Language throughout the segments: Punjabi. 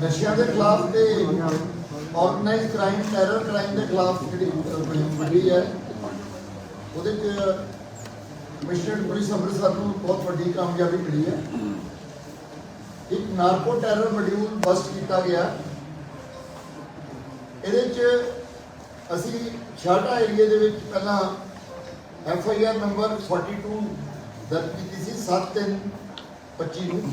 ਨਸ਼ਿਆਂ ਦੇ ਖਿਲਾਫ ਤੇ ਆਰਗੇਨਾਈਜ਼ਡ ਕ੍ਰਾਈਮ ਟੈਰਰ ਕ੍ਰਾਈਮ ਦੇ ਖਿਲਾਫ ਜਿਹੜੀ ਅਹ, ਹੈ ਉਹਦੇ ਚ ਕਮਿਸ਼ਨਰ ਪੁਲਿਸ ਅੰਮ੍ਰਿਤਸਰ ਨੂੰ ਬਹੁਤ ਵੱਡੀ ਕਾਮਯਾਬੀ ਮਿਲੀ ਹੈ। ਇੱਕ ਨਾਰਕੋ ਟੈਰਰ ਮੋਡਿਊਲ ਬਸਟ ਕੀਤਾ ਗਿਆ। ਇਹਦੇ ਚ ਅਸੀਂ ਛਾਟਾ ਏਰੀਆ ਦੇ ਵਿੱਚ ਪਹਿਲਾਂ ਐਫ ਆਈ ਆਰ ਨੰਬਰ 42 ਦਰਜ ਕੀਤੀ ਸੀ 7325 ਨੂੰ।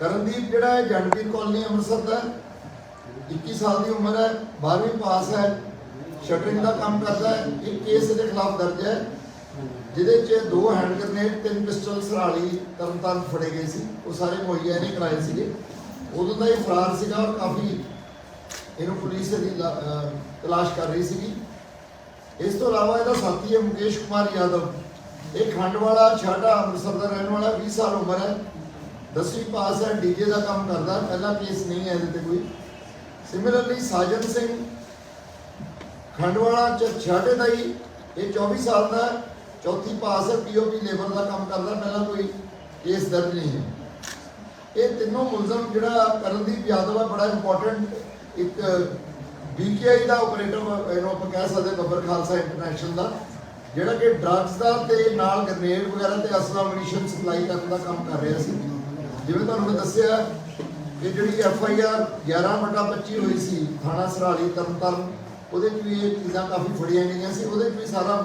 ਕਰਨਦੀਪ ਜਿਹੜਾ ਹੈ ਜੰਡਪੀਰ ਕਾਲਨੀ ਅੰਮ੍ਰਿਤਸਰ ਦਾ ਹੈ। 21 ਸਾਲ ਦੀ ਉਮਰ ਹੈ 12ਵੀਂ ਪਾਸ ਹੈ ਸ਼ਟਰਿੰਗ ਦਾ ਕੰਮ ਕਰਦਾ ਹੈ ਇੱਕ ਕੇਸ ਇਹਦੇ ਖਿਲਾਫ ਦਰਜ ਹੈ। ਜਿਹਦੇ 'ਚ ਦੋ ਹੈਂਡ ਗ੍ਰਨੇਡ ਤਿੰਨ ਪਿਸਟਲ ਸਰਾਲੀ, ਤਰਨਤਾਰਨ ਫੜੇ ਗਏ ਸੀ। ਉਹ ਸਾਰੇ ਮੁਹੱਈਆ ਨਹੀਂ ਕਰਾਏ ਸੀਗੇ। ਉਦੋਂ ਦਾ ਇਹ ਫਰਾਰ ਸੀਗਾ ਔਰ ਕਾਫੀ ਇਹਨੂੰ ਪੁਲਿਸ ਇਹਦੀ ਤਲਾਸ਼ ਕਰ ਰਹੀ ਸੀਗੀ। ਇਸ ਤੋਂ ਇਲਾਵਾ ਇਹਦਾ ਸਾਥੀ ਹੈ ਮੁਕੇਸ਼ ਕੁਮਾਰ ਯਾਦਵ। ਇਹ ਖੰਡਵਾਲਾ ਛਾਟਾ ਅੰਮ੍ਰਿਤਸਰ ਦਾ ਰਹਿਣ ਵਾਲਾ 20 ਸਾਲ ਉਮਰ ਹੈ। 10ਵੀਂ ਪਾਸ ਹੈ ਡੀਜੇ ਦਾ ਕੰਮ ਕਰਦਾ ਹੈ। ਪਹਿਲਾ ਕੇਸ ਨਹੀਂ ਹੈ ਇਹਦੇ ਤੇ ਕੋਈ। ਸਿਮਿਲਰਲੀ ਸਾਜਨ ਸਿੰਘ ਖੰਡਵਾਲਾ ਚ ਛਾਟੇ ਦਾ ਹੀ, ਇਹ 24 ਸਾਲ ਦਾ ਚੌਥੀ ਪਾਸ ਹੈ ਪੀਓਪੀ ਲੇਬਰ ਦਾ ਕੰਮ ਕਰਦਾ, ਪਹਿਲਾਂ ਕੋਈ ਕੇਸ ਦਰਜ ਨਹੀਂ ਹੈ। ਇਹ ਤਿੰਨੋਂ ਮੁਲਜ਼ਮ ਜਿਹੜਾ ਕਰਨਦੀਪ ਯਾਦਵ ਹੈ ਬੜਾ ਇੰਪੋਰਟੈਂਟ ਇੱਕ ਬੀਕੇਆਈ ਦਾ ਆਪਰੇਟਰ ਇਹਨੂੰ ਆਪਾਂ ਕਹਿ ਸਕਦੇ ਬੱਬਰ ਖਾਲਸਾ ਇੰਟਰਨੈਸ਼ਨਲ ਦਾ, ਜਿਹੜਾ ਕਿ ਡਰੱਗਸ ਦਾ ਤੇ ਨਾਲ ਗ੍ਰਨੇਡ ਵਗੈਰਾ ਤੇ ਅਸਲਾ ਮਨੀਸ਼ਨ ਸਪਲਾਈ ਕਰਨ ਦਾ ਕੰਮ ਕਰ ਰਿਹਾ ਸੀ। ਜਿਵੇਂ ਤੁਹਾਨੂੰ ਮੈਂ ਦੱਸਿਆ ਕਿ ਜਿਹੜੀ ਐਫ ਆਈ ਆਰ 11 ਬਟਾ 25 ਹੋਈ ਸੀ, ਥਾਣਾ ਸਰਾਲੀ ਤਰਨਤਾਰਨ ਉਹਦੇ 'ਚ ਵੀ ਇਹ ਚੀਜ਼ਾਂ ਕਾਫੀ ਫੜੀਆਂ ਗਈਆਂ ਸੀ, ਉਹਦੇ 'ਚ ਵੀ ਸਾਰਾ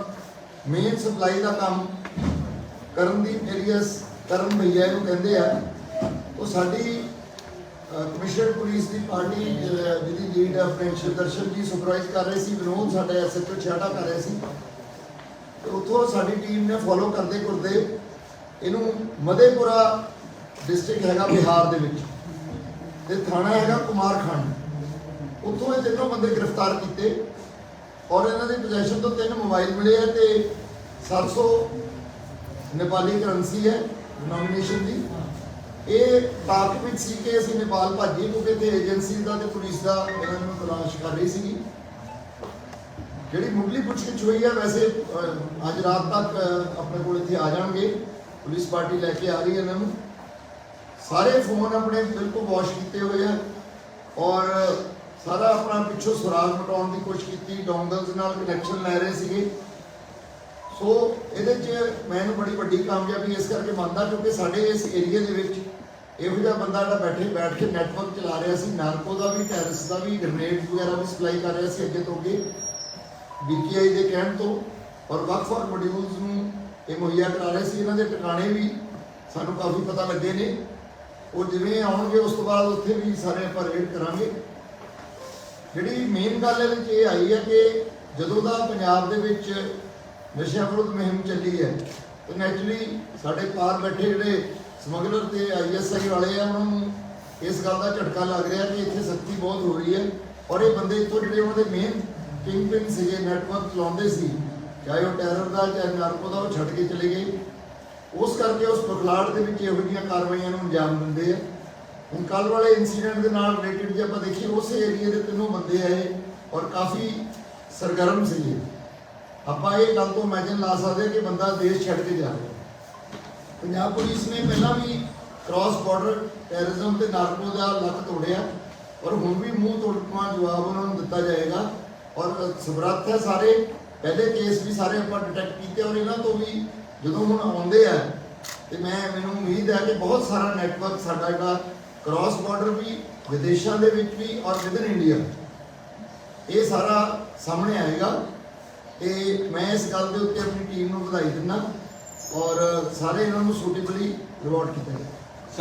ਮੇਨ ਸਪਲਾਈ ਦਾ ਕੰਮ ਕਰਨਦੀਪ ਏਰੀਅਸ ਕਰਨ ਭਈਆ ਇਹਨੂੰ ਕਹਿੰਦੇ ਆ। ਉਹ ਸਾਡੀ ਕਮਿਸ਼ਨਰ ਪੁਲਿਸ ਦੀ ਪਾਰਟੀ ਜਿਹਦੀ ਲੀਡ ਆਪਣੇ ਦਰਸ਼ਨ ਜੀ ਸੁਪਰਵਾਈਜ਼ ਕਰ ਰਹੇ ਸੀ, ਵਿਨੋਦ ਸਾਡੇ ਐਸਐਚਓ ਛਾਟਾ ਕਰ ਰਹੇ ਸੀ। ਤੇ ਉੱਥੋਂ ਸਾਡੀ ਟੀਮ ਨੇ ਫੋਲੋ ਕਰਦੇ ਕਰਦੇ ਇਹਨੂੰ ਮਦੇਪੁਰਾ ਡਿਸਟ੍ਰਿਕਟ ਹੈਗਾ ਬਿਹਾਰ ਦੇ ਵਿੱਚ। ਤੇ ਥਾਣਾ ਹੈਗਾ ਕੁਮਾਰਖੰਡ ਉੱਥੋਂ ਇਹ ਤਿੰਨੋਂ ਬੰਦੇ ਗ੍ਰਿਫਤਾਰ ਕੀਤੇ ਔਰ ਇਹਨਾਂ ਦੀ ਪੋਜੀਸ਼ਨ ਤੋਂ ਤਿੰਨ ਮੋਬਾਈਲ ਮਿਲੇ ਆ ਤੇ 700 ਨੇਪਾਲੀ ਕਰੰਸੀ ਹੈ ਨੋਮੀਨੇਸ਼ਨ ਦੀ। ਇਹ ਤਾਕਤ ਵਿੱਚ ਸੀ ਕਿ ਅਸੀਂ ਨੇਪਾਲ ਭਾਜੀ ਕਿਉਂਕਿ ਤੇ ਏਜੰਸੀ ਦਾ ਤੇ ਪੁਲਿਸ ਦਾ ਇਹਨਾਂ ਨੂੰ ਤਲਾਸ਼ ਕਰ ਰਹੀ ਸੀਗੀ। ਜਿਹੜੀ ਮੁੱਢਲੀ ਪੁੱਛਗਿੱਛ ਹੋਈ ਹੈ ਵੈਸੇ ਅੱਜ ਰਾਤ ਤੱਕ ਆਪਣੇ ਕੋਲ ਇੱਥੇ ਆ ਜਾਣਗੇ। ਪੁਲਿਸ ਪਾਰਟੀ ਲੈ ਕੇ ਆ ਰਹੀ ਹੈ ਇਹਨਾਂ ਨੂੰ। ਸਾਰੇ ਫੋਨ ਆਪਣੇ ਬਿਲਕੁਲ ਵਾਸ਼ ਕੀਤੇ ਹੋਏ ਆ ਔਰ ਸਾਰਾ ਆਪਣਾ ਪਿੱਛੋਂ ਸੁਰਾਗ ਮਟਾਉਣ ਦੀ ਕੋਸ਼ਿਸ਼ ਕੀਤੀ, ਡੋਂਗਲਸ ਨਾਲ ਕਨੈਕਸ਼ਨ ਲੈ ਰਹੇ ਸੀਗੇ। ਸੋ ਇਹਦੇ 'ਚ ਮੈਨੂੰ ਬੜੀ ਵੱਡੀ ਕਾਮਯਾਬੀ ਇਸ ਕਰਕੇ ਮੰਨਦਾ ਕਿਉਂਕਿ ਸਾਡੇ ਇਸ ਏਰੀਆ ਦੇ ਵਿੱਚ ਇਹੋ ਜਿਹਾ ਬੰਦਾ ਜਿਹੜਾ ਬੈਠੇ, ਬੈਠ ਕੇ ਨੈਟਵਰਕ ਚਲਾ ਰਿਹਾ ਸੀ ਨਾਰਕੋ ਦਾ ਵੀ ਟੈਰਸ ਦਾ ਵੀ ਗ੍ਰਨੇਡ ਵਗੈਰਾ ਵੀ ਸਪਲਾਈ ਕਰ ਰਿਹਾ ਸੀ ਅੱਗੇ ਤੋਂ ਅੱਗੇ ਬੀਕੇਆਈ ਦੇ ਕਹਿਣ ਤੋਂ। ਔਰ ਵੱਖ-ਵੱਖ ਮੋਡਿਊਲਸ ਨੂੰ ਇਹ ਮੁਹੱਈਆ ਕਰਾ ਰਹੇ ਸੀ। ਇਹਨਾਂ ਦੇ ਟਿਕਾਣੇ ਵੀ ਸਾਨੂੰ ਕਾਫੀ ਪਤਾ ਲੱਗੇ ਨੇ। ਉਹ ਜਿਵੇਂ ਆਉਣਗੇ, ਉਸ ਤੋਂ ਬਾਅਦ ਉੱਥੇ ਵੀ ਸਾਰੇ ਆਪਾਂ ਰੇਡ ਕਰਾਂਗੇ। ਜਿਹੜੀ ਮੇਨ ਗੱਲ ਇਹਦੇ ਵਿੱਚ ਇਹ ਆਈ ਹੈ ਕਿ ਜਦੋਂ ਦਾ ਪੰਜਾਬ ਦੇ ਵਿੱਚ ਨਸ਼ਿਆਂ ਵਿਰੁੱਧ ਮੁਹਿੰਮ ਚੱਲੀ ਹੈ, ਤੇ ਨੈਚੁਰਲੀ ਸਾਡੇ ਪਾਰ ਬੈਠੇ ਜਿਹੜੇ ਸਮਗਲਰ ਤੇ ਆਈਐਸਆਈ ਵਾਲੇ ਆ, ਉਹਨਾਂ ਨੂੰ ਇਸ ਗੱਲ ਦਾ ਝਟਕਾ ਲੱਗ ਰਿਹਾ ਕਿ ਇੱਥੇ ਸਖਤੀ ਬਹੁਤ ਹੋ ਰਹੀ ਹੈ। ਔਰ ਇਹ ਬੰਦੇ ਇੱਥੋਂ ਜਿਹੜੇ ਉਹਨਾਂ ਦੇ ਮੇਨ ਕਿੰਗ ਪਿਨ ਸੀਗੇ ਨੈਟਵਰਕ ਚਲਾਉਂਦੇ ਸੀ, ਚਾਹੇ ਉਹ ਟੈਰਰ ਦਾ, ਚਾਹੇ ਨਾਰਕੋ ਦਾ, ਉਹ ਛੱਡ ਕੇ ਚਲੇ ਗਏ। ਉਸ ਕਰਕੇ ਉਸ ਬਖਲਾੜ ਦੇ ਵਿੱਚ ਇਹੋ ਜਿਹੀਆਂ ਕਾਰਵਾਈਆਂ ਨੂੰ ਅੰਜਾਮ ਦਿੰਦੇ ਆ। ਹੁਣ ਕੱਲ ਵਾਲੇ ਇਨਸੀਡੈਂਟ ਦੇ ਨਾਲ ਰਿਲੇਟਡ ਜੇ ਆਪਾਂ ਦੇਖੀਏ, ਉਸੇ ਏਰੀਆ ਦੇ ਤਿੰਨੋਂ ਬੰਦੇ ਆਏ ਔਰ ਕਾਫੀ ਸਰਗਰਮ ਸੀਗੇ ਆਪਾਂ ਇਹ ਗੱਲ ਤੋਂ ਇਮੇਜਿਨ ਲਾ ਸਕਦੇ ਹਾਂ ਕਿ ਬੰਦਾ ਦੇਸ਼ ਛੱਡ ਕੇ ਜਾ ਰਿਹਾ। ਪੰਜਾਬ ਪੁਲਿਸ ਨੇ ਪਹਿਲਾਂ ਵੀ ਕ੍ਰਾਸ ਬਾਰਡਰ ਟੈਰਰਿਜ਼ਮ ਤੇ ਨਾਰਕੋ ਦਾ ਲੱਕ ਤੋੜਿਆ ਔਰ ਹੁਣ ਵੀ ਮੂੰਹ ਤੋੜਵਾ ਜਵਾਬ ਉਹਨਾਂ ਨੂੰ ਦਿੱਤਾ ਜਾਏਗਾ। ਔਰ ਸਮਰੱਥ ਹੈ ਸਾਰੇ ਪਹਿਲੇ ਕੇਸ ਵੀ ਸਾਰੇ ਆਪਾਂ ਡਿਟੈਕਟ ਕੀਤੇ ਔਰ ਇਹਨਾਂ ਤੋਂ ਵੀ ਜਦੋਂ ਹੁਣ ਆਉਂਦੇ ਆ, ਤੇ ਮੈਂ, ਮੈਨੂੰ ਉਮੀਦ ਹੈ ਕਿ ਬਹੁਤ ਸਾਰਾ ਨੈਟਵਰਕ ਸਾਡਾ ਜਿਹੜਾ ਕ੍ਰਾਸ ਬਾਰਡਰ ਵੀ, ਵਿਦੇਸ਼ਾਂ ਦੇ ਵਿੱਚ ਵੀ ਔਰ ਵਿਦਨ ਇੰਡੀਆ ਇਹ ਸਾਰਾ ਸਾਹਮਣੇ ਆਏਗਾ। ਤੇ ਮੈਂ ਇਸ ਗੱਲ ਦੇ ਉੱਤੇ ਆਪਣੀ ਟੀਮ ਨੂੰ ਵਧਾਈ ਦਿੰਦਾ ਔਰ ਸਾਰੇ ਇਹਨਾਂ ਨੂੰ ਸੂਟੇਬਲੀ ਰਿਵਾਰਡ ਕੀਤਾ ਜਾਏ